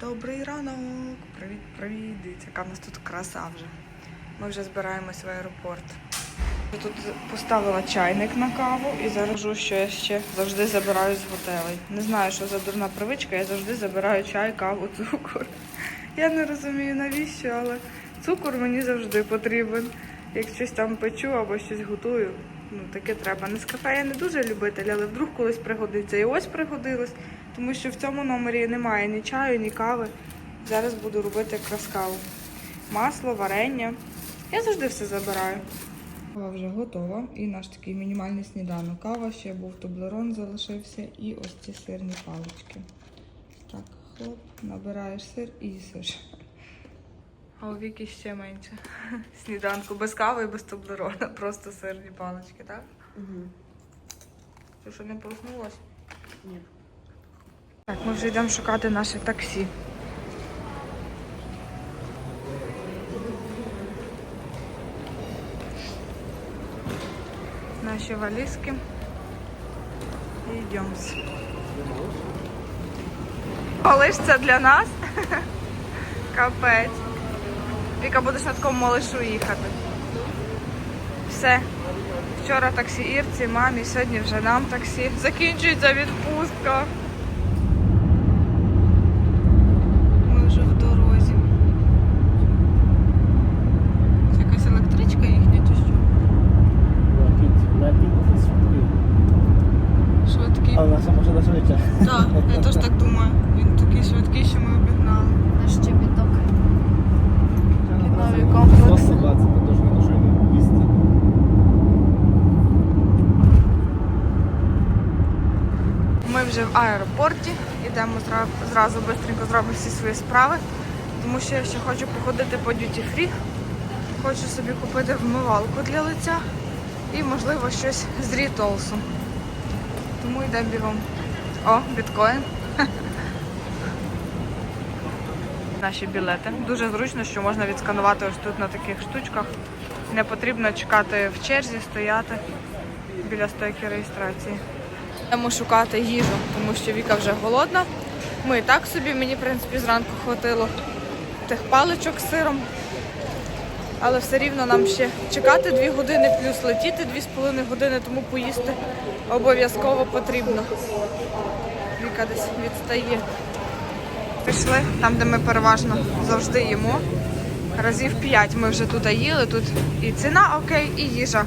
Добрий ранок! Привіт, привіт! Дивіться, яка в нас тут краса вже. Ми вже збираємось в аеропорт. Тут поставила чайник на каву і зараз кажу, що я ще завжди забираю з готелей. Не знаю, що за дурна привичка, я завжди забираю чай, каву, цукор. Я не розумію навіщо, але цукор мені завжди потрібен. Як щось там печу або щось готую, ну таке треба. Нескафе я не дуже любитель, але вдруг колись пригодиться. І ось пригодилось, тому що в цьому номері немає ні чаю, ні кави. Зараз буду робити якраз каву. Масло, варення. Я завжди все забираю. Кава вже готова. І наш такий мінімальний сніданок. Кава ще був тублерон залишився і ось ці сирні палички. Так, хлоп, набираєш сир і їсиш. А у Віки ще менше. Сніданку без кави і без тублерона. Просто сирні палички, так? Угу. Ти що не проснулась? Ні. Так, ми вже йдемо шукати наше таксі. Наші валізки. І йдемо. Малиш це для нас? Капець. Віка, будеш на такому малишу їхати. Все. Вчора таксі Ірці, мамі, сьогодні вже нам таксі. Закінчується відпустка. Ми вже в дорозі. Це якась електричка їхня чи що? Швидкий. Але наша машина швидше. Так, я теж так думаю. Він такий швидкий, що ми обігнали. Наш чебіток. Новий комплекс. 120, то теж не дуже 200. Ми вже в аеропорті, йдемо зра- зразу швидко зробимо всі свої справи, тому що я ще хочу походити по duty free. Хочу собі купити вмивалку для лиця і, можливо, щось з рітолсу. Тому йдемо бігом. О, біткоін. Наші білети. Дуже зручно, що можна відсканувати ось тут на таких штучках. Не потрібно чекати в черзі, стояти біля стойки реєстрації. Йдемо шукати їжу, тому що Віка вже голодна. Ми і так собі, мені, в принципі, зранку хватило тих паличок з сиром. Але все рівно нам ще чекати 2 години, плюс летіти 2,5 години, тому поїсти обов'язково потрібно. Віка десь відстає. Пішли там, де ми переважно завжди їмо. Разів 5 ми вже тут їли. Тут і ціна окей, і їжа.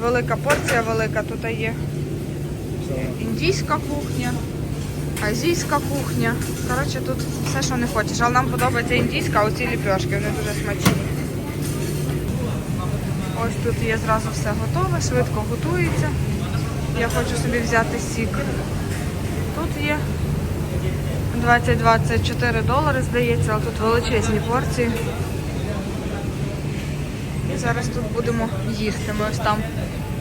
Велика порція, велика тут є індійська кухня, азійська кухня. Коротше, тут все, що не хочеш. Але нам подобається індійська, а оці ліпешки, вони дуже смачні. Ось тут є зразу все готове, швидко готується. Я хочу собі взяти сік. Тут є 20-24 долари, здається, але тут величезні порції. І зараз тут будемо їсти. Ми ось там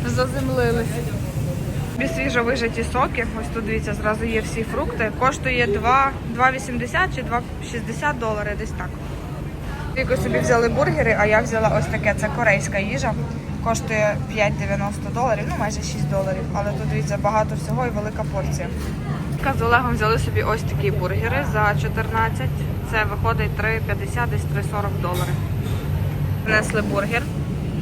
заземлились. Собі свіжо вижаті соки. Ось тут дивіться, зразу є всі фрукти. Коштує 2,80 чи 2,60 долари, десь так. Тільки собі взяли бургери, а я взяла ось таке. Це корейська їжа. Коштує 5,90 доларів, ну майже 6 доларів. Але тут дивіться багато всього і велика порція. З Олегом взяли собі ось такі бургери за 14. Це виходить 3,50, десь 3,40 доларів. Принесли бургер.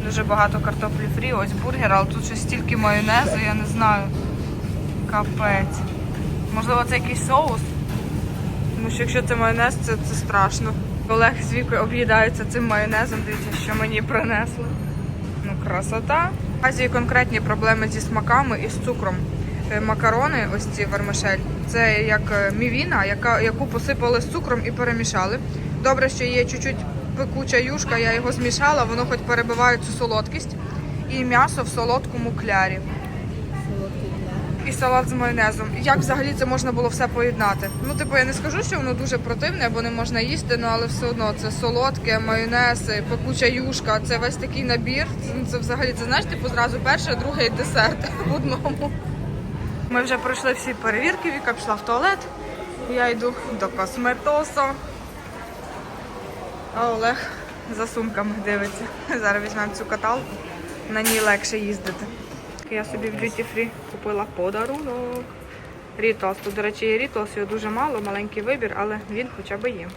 Дуже багато картоплі фрі, ось бургер, але тут ще стільки майонезу, я не знаю. Капець. Можливо, це якийсь соус. Тому що якщо це майонез, це, це страшно. Олег з вікою об'їдаються цим майонезом, дивіться, що мені принесли. Ну, красота. В Азії конкретні проблеми зі смаками і з цукром. Е, Макарони, ось ці вермишель, це як е, мівіна, яка, яку посипали з цукром і перемішали. Добре, що є чуть-чуть пекуча юшка, я його змішала, воно хоч перебиває цю солодкість. І м'ясо в солодкому клярі. І салат з майонезом. Як взагалі це можна було все поєднати? Ну, типу, я не скажу, що воно дуже противне, бо не можна їсти, ну але все одно це солодке, майонез, пекуча юшка, це весь такий набір. Це, це взагалі це знаєш, типу зразу перше, друге і десерт в одному. Ми вже пройшли всі перевірки, Віка пішла в туалет. Я йду до косметосу. А Олег за сумками дивиться. Зараз візьмемо цю каталку, на ній легше їздити. Я собі в Duty Free купила подарунок. Рітлс. Тут, до речі, є Рітлс, його дуже мало, маленький вибір, але він хоча б є.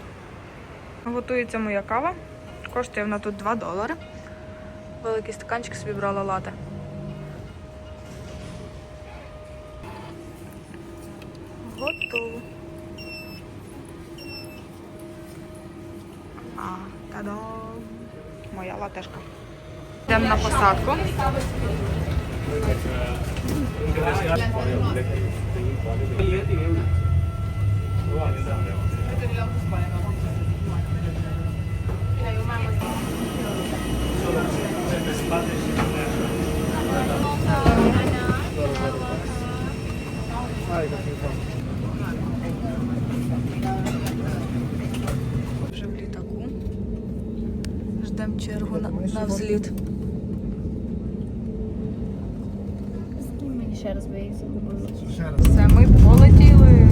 Готується моя кава. Коштує вона тут 2 долари. Великий стаканчик собі брала лате. Готово. Та-дам! Моя латешка. Йдемо на посадку. Вже в літаку. Чергу на, на взліт. Скинь мені ще раз, бо я їх загубила. Все, ми полетіли.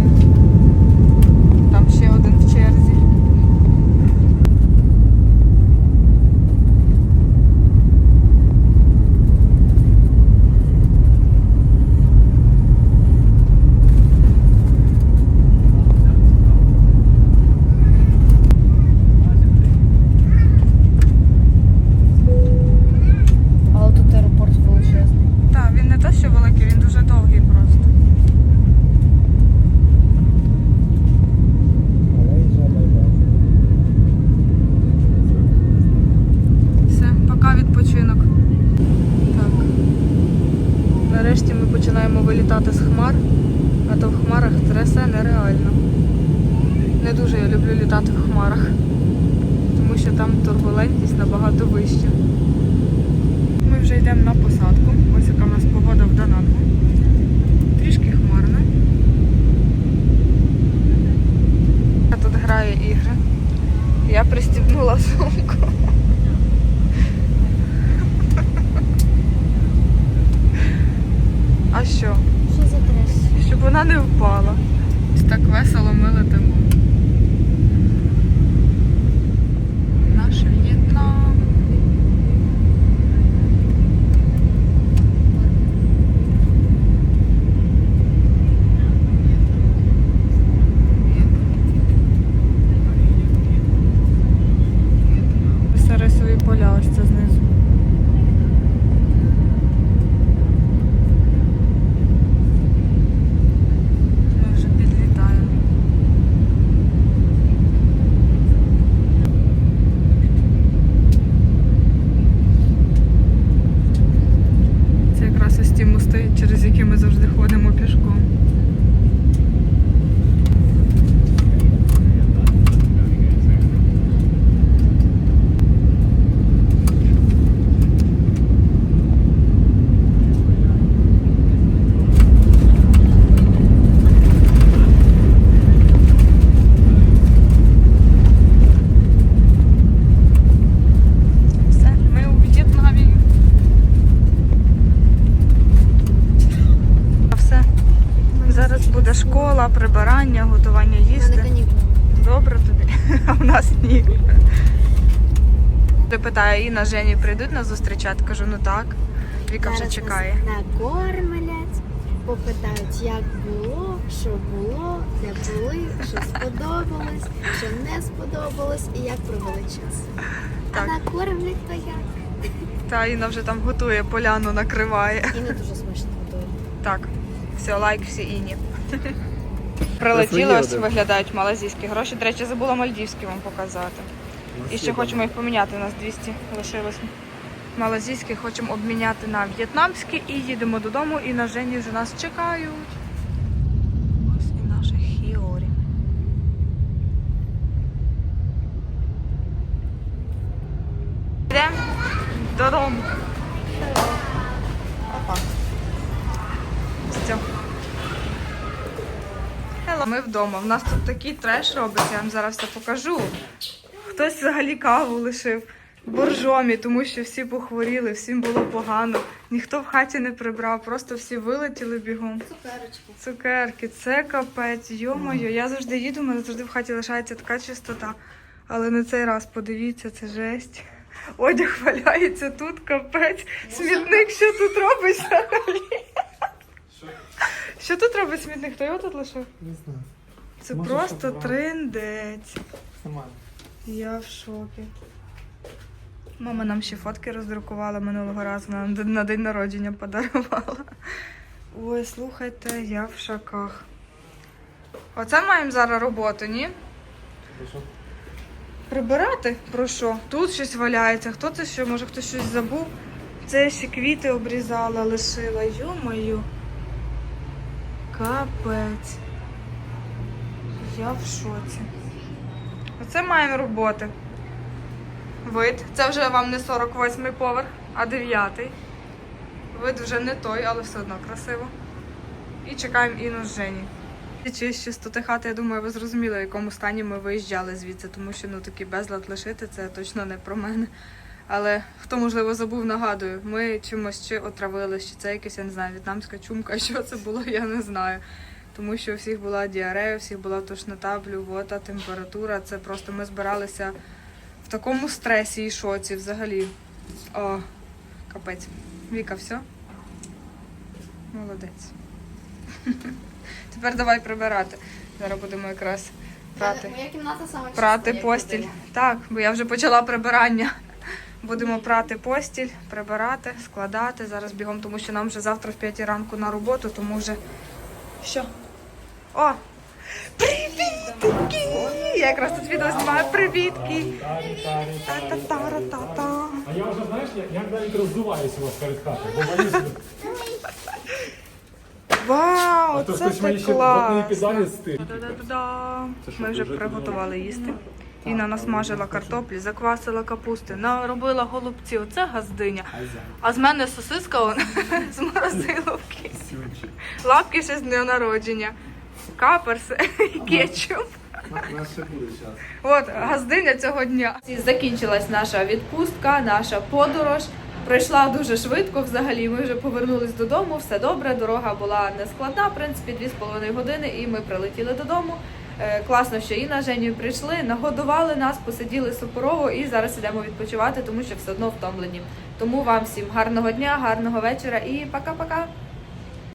Там ще один в черзі. Але тут аеропорт величезний. Так, він не те, що великий, він дуже довгий просто. Але і жаба йде. Все, пока відпочинок. Так. Нарешті ми починаємо вилітати з хмар, а то в хмарах трясе нереально. Не дуже я люблю літати в хмарах, тому що там турбулентність набагато вища. Ми вже йдемо на посадку. Ось яка в нас погода в Данангу. Трішки хмарно. Тут грає ігри. Я пристібнула сумку. А що? Що за трес? Щоб вона не впала. Ось так весело ми летимо. Наш В'єтнам. Сарисові поля ось це знизу. Ми вже підлітаємо. Це якраз ось ті мости, через які ми завжди ходимо пішком. Все, ми у В'єтнамі. А все. Зараз буде школа, прибирання, готування їсти. Добре тобі, а в нас ні. Ти питає, Інна, Жені прийдуть нас зустрічати? Кажу, ну так. Віка вже Зараз чекає. нас накормлять, попитають, як було, що було, де були, що сподобалось, що не сподобалось і як провели час. Так. А накормлять то як? Та Інна вже там готує, поляну накриває. І не дуже смачно готує. Так, все, лайк всі Іні. Прилетіли, ось виглядають малазійські гроші. До речі, забула мальдівські вам показати. І ще хочемо їх поміняти. У нас 200 лишилось малазійських. Хочемо обміняти на в'єтнамські і їдемо додому. І на Жені вже нас чекають. Ось і наше Хіорі. Йдемо додому. Опа. Все. Hello. Ми вдома. У нас тут такий треш робиться, я вам зараз все покажу. Хтось взагалі каву лишив боржомі, тому що всі похворіли, всім було погано. Ніхто в хаті не прибрав, просто всі вилетіли бігом. Цукерочки. Цукерки, це капець, йо-моє, я завжди їду, у мене завжди в хаті лишається така чистота. Але на цей раз подивіться, це жесть. Одяг валяється тут, капець. Смітник, що тут робить взагалі? Що тут робить смітник? Хто його тут лишив? Не знаю. Це Може, просто щоб брати. триндець. Нормально. Я в шокі. Мама нам ще фотки роздрукувала минулого разу на, на день народження подарувала. Ой, слухайте, я в шоках. Оце маємо зараз роботу, ні? Прибирати? Про що? Тут щось валяється. Хто це що? Може хтось щось забув? Це ще квіти обрізала, лишила. Йо-мою. Капець. Я в шоці. Оце маємо роботи. Вид. Це вже вам не 48-й поверх, а 9-й. Вид вже не той, але все одно красиво. І чекаємо Іну з Жені. Чи з чистоти хати, я думаю, ви зрозуміли, в якому стані ми виїжджали звідси, тому що ну такий безлад лишити це точно не про мене. Але хто можливо забув, нагадую, ми чимось чи отравились, чи це якась, я не знаю, в'єтнамська чумка, що це було, я не знаю. Тому що у всіх була діарея, у всіх була тошнота, блювота, температура. Це просто ми збиралися в такому стресі і шоці взагалі. О, капець. Віка, все? Молодець. Тепер давай прибирати. Зараз будемо якраз прати. Моя кімната саме Прати постіль. Так, бо я вже почала прибирання. Будемо прати постіль, прибирати, складати. Зараз бігом, тому що нам вже завтра в 5 ранку на роботу, тому вже. Що? О! Привітки! Я якраз тут відео знімаю. Привітки! Та-та-та-ра-та-та. А я вже знаєш, як навіть роздуваюся у вас перед хатою. Вау, це клас! Ми вже приготували їсти. Іна насмажила картоплі, заквасила капусти, наробила голубці. Оце газдиня. А з мене сосиска он, з морозиловки. Лапки ще з дня народження. Каперс кетчуп. От газдиня цього дня. Закінчилась наша відпустка, наша подорож. Пройшла дуже швидко взагалі. Ми вже повернулись додому, все добре. Дорога була не складна, в принципі, 2,5 години, і ми прилетіли додому. Е, Класно, що і на Женю прийшли, нагодували нас, посиділи супорово і зараз ідемо відпочивати, тому що все одно втомлені. Тому вам всім гарного дня, гарного вечора і пока-пока.